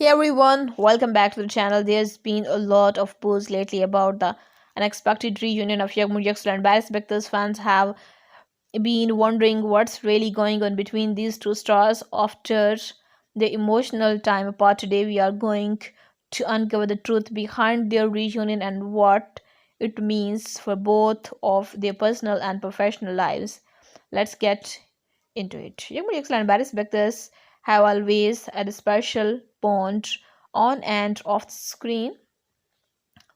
Hey everyone, welcome back to the channel. There's been a lot of buzz lately about the unexpected reunion of Yagmur Yaxel and Baris Bektas. Fans have been wondering what's really going on between these two stars after the emotional time apart. Today, we are going to uncover the truth behind their reunion and what it means for both of their personal and professional lives. Let's get into it. Yagmur Yaxel and Baris Bektas have always had a special bond on and off the screen,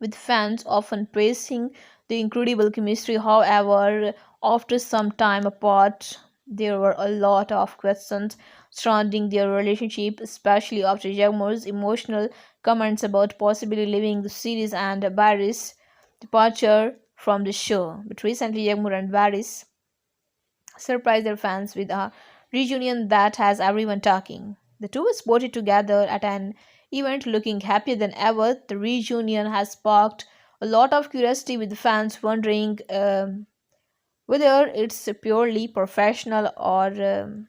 with fans often praising the incredible chemistry. However, after some time apart, there were a lot of questions surrounding their relationship, especially after Jagmore's emotional comments about possibly leaving the series and Barry's departure from the show. But recently, Jagmore and Barry's surprised their fans with a reunion that has everyone talking. The two were spotted together at an event looking happier than ever. The reunion has sparked a lot of curiosity with fans wondering um, whether it's purely professional or um,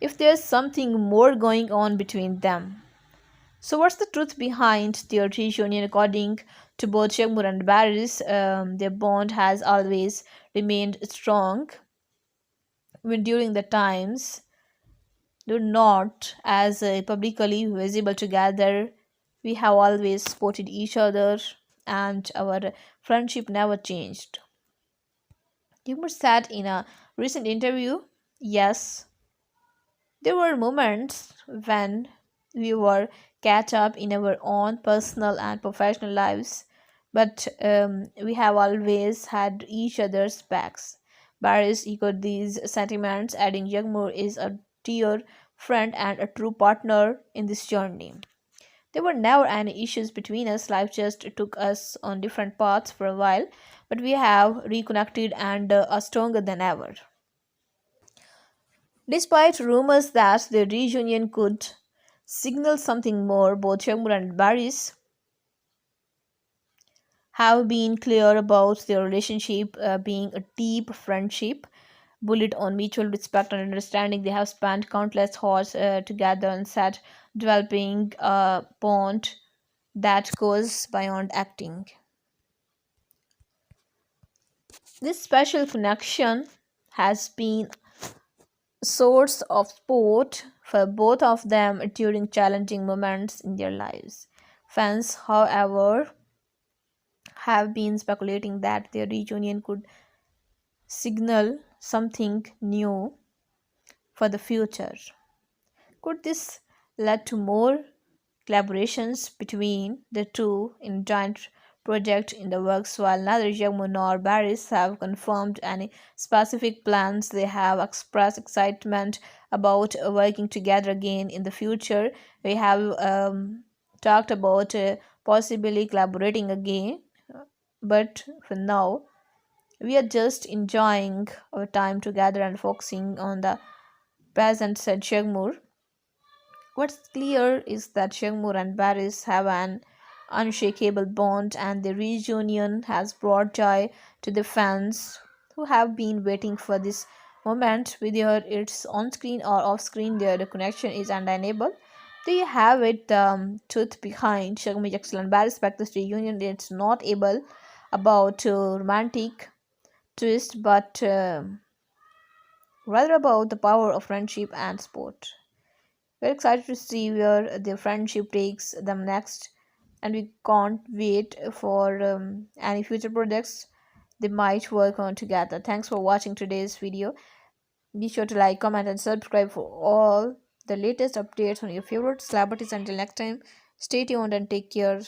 if there's something more going on between them. So, what's the truth behind their reunion? According to both Shagmur and Barris, um, their bond has always remained strong. During the times do not as uh, publicly visible together. We have always supported each other and our friendship never changed. Timur said in a recent interview, Yes, there were moments when we were catch up in our own personal and professional lives, but um, we have always had each other's backs. Barris echoed these sentiments, adding Jagmur is a dear friend and a true partner in this journey. There were never any issues between us. Life just took us on different paths for a while, but we have reconnected and uh, are stronger than ever. Despite rumors that the reunion could signal something more, both Shagmur and Baris have been clear about their relationship uh, being a deep friendship bullied on mutual respect and understanding. They have spent countless hours uh, together and sat developing a bond that goes beyond acting. This special connection has been a source of support for both of them during challenging moments in their lives. Fans, however, have been speculating that their reunion could signal something new for the future. Could this lead to more collaborations between the two in joint project in the works while neither Jagmu nor Barris have confirmed any specific plans they have expressed excitement about working together again in the future we have um, talked about uh, possibly collaborating again but for now we are just enjoying our time together and focusing on the present, said Shagmur. What's clear is that Shagmur and Baris have an unshakable bond, and the reunion has brought joy to the fans who have been waiting for this moment. Whether it's on screen or off screen, their connection is undeniable. They have it, um, truth behind Shagmi Jackson and Baris Beckless reunion. It's not able about uh, romantic twist, but uh, rather about the power of friendship and sport. We're excited to see where their friendship takes them next, and we can't wait for um, any future projects they might work on together. Thanks for watching today's video. Be sure to like, comment, and subscribe for all the latest updates on your favorite celebrities. Until next time, stay tuned and take care.